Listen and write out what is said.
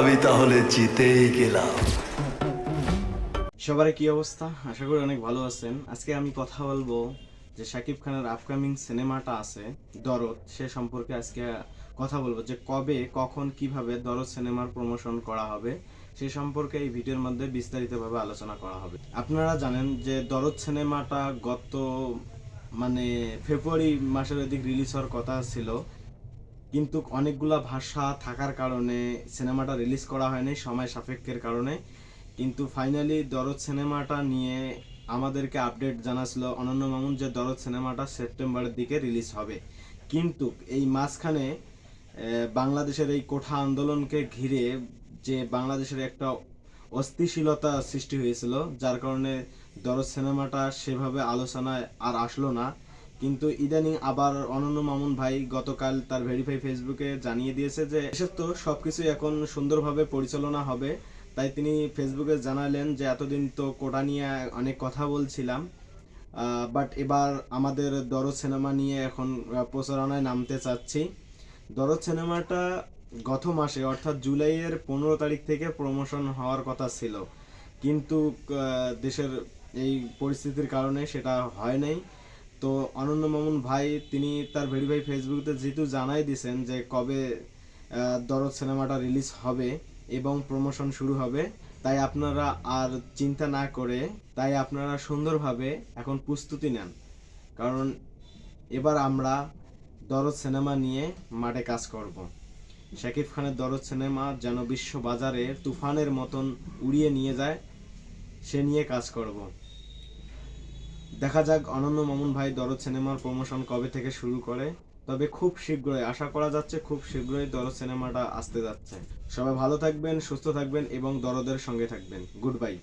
তাহলে জিতেই গেলাম। সবার কি অবস্থা? আশা করি অনেক ভালো আছেন। আজকে আমি কথা বলব যে খানের আপকামিং সিনেমাটা আছে, দরদ। সে সম্পর্কে আজকে কথা বলব যে কবে, কখন, কীভাবে দরদ সিনেমার প্রমোশন করা হবে, সে সম্পর্কে এই ভিডিওর মধ্যে বিস্তারিতভাবে আলোচনা করা হবে। আপনারা জানেন যে দরদ সিনেমাটা গত মানে ফেব্রুয়ারি মাসের দিক রিলিজ হওয়ার কথা ছিল। কিন্তু অনেকগুলা ভাষা থাকার কারণে সিনেমাটা রিলিজ করা হয়নি সময় সাপেক্ষের কারণে। কিন্তু ফাইনালি দরদ সিনেমাটা নিয়ে আমাদেরকে আপডেট জানাছিল অনন্য মামুন যে দরদ সিনেমাটা সেপ্টেম্বরের দিকে রিলিজ হবে। কিন্তু এই মাঝখানে বাংলাদেশের এই কোঠা আন্দোলনকে ঘিরে যে বাংলাদেশের একটা অস্থিশীলতা সৃষ্টি হয়েছিল, যার কারণে দরদ সিনেমাটা সেভাবে আলোচনায় আর আসলো না। কিন্তু ইদানিং আবার অনন্য মামুন ভাই গতকাল তার ভেরিফাই ফেসবুকে জানিয়ে দিয়েছে যে এসব তো সবকিছু এখন সুন্দরভাবে পরিচালনা হবে। তাই তিনি ফেসবুকে জানালেন যে, এতদিন তো কোটা নিয়ে অনেক কথা বলছিলাম। বাট এবার আমাদের দরদ সিনেমা নিয়ে এখন প্রচারণায় নামতে চাচ্ছি। দরদ সিনেমাটা গত মাসে, অর্থাৎ জুলাইয়ের পনেরো তারিখ থেকে প্রমোশন হওয়ার কথা ছিল। কিন্তু দেশের এই পরিস্থিতির কারণে সেটা হয় নাই। তো অনন্য মামুন ভাই, তিনি তার ভেরিফাই ফেসবুকে যেহেতু জানাই দিয়েছেন যে কবে দরদ সিনেমাটা রিলিজ হবে এবং প্রমোশন শুরু হবে, তাই আপনারা আর চিন্তা না করে, তাই আপনারা সুন্দরভাবে এখন প্রস্তুতি নেন। কারণ এবার আমরা দরদ সিনেমা নিয়ে মাঠে কাজ করব। শাকিব খানের দরদ সিনেমা যেন বিশ্ব বাজারে তুফানের মতন উড়িয়ে নিয়ে যায়, সে নিয়ে কাজ করব। দেখা যাক অনন্য মামুন ভাই দরদ সিনেমার প্রমোশন কবে থেকে শুরু করে। তবে খুব শীঘ্রই, আশা করা যাচ্ছে খুব শীঘ্রই দরদ সিনেমাটা আসতে যাচ্ছে। সবাই ভালো থাকবেন, সুস্থ থাকবেন এবং দরদের সঙ্গে থাকবেন। Good bye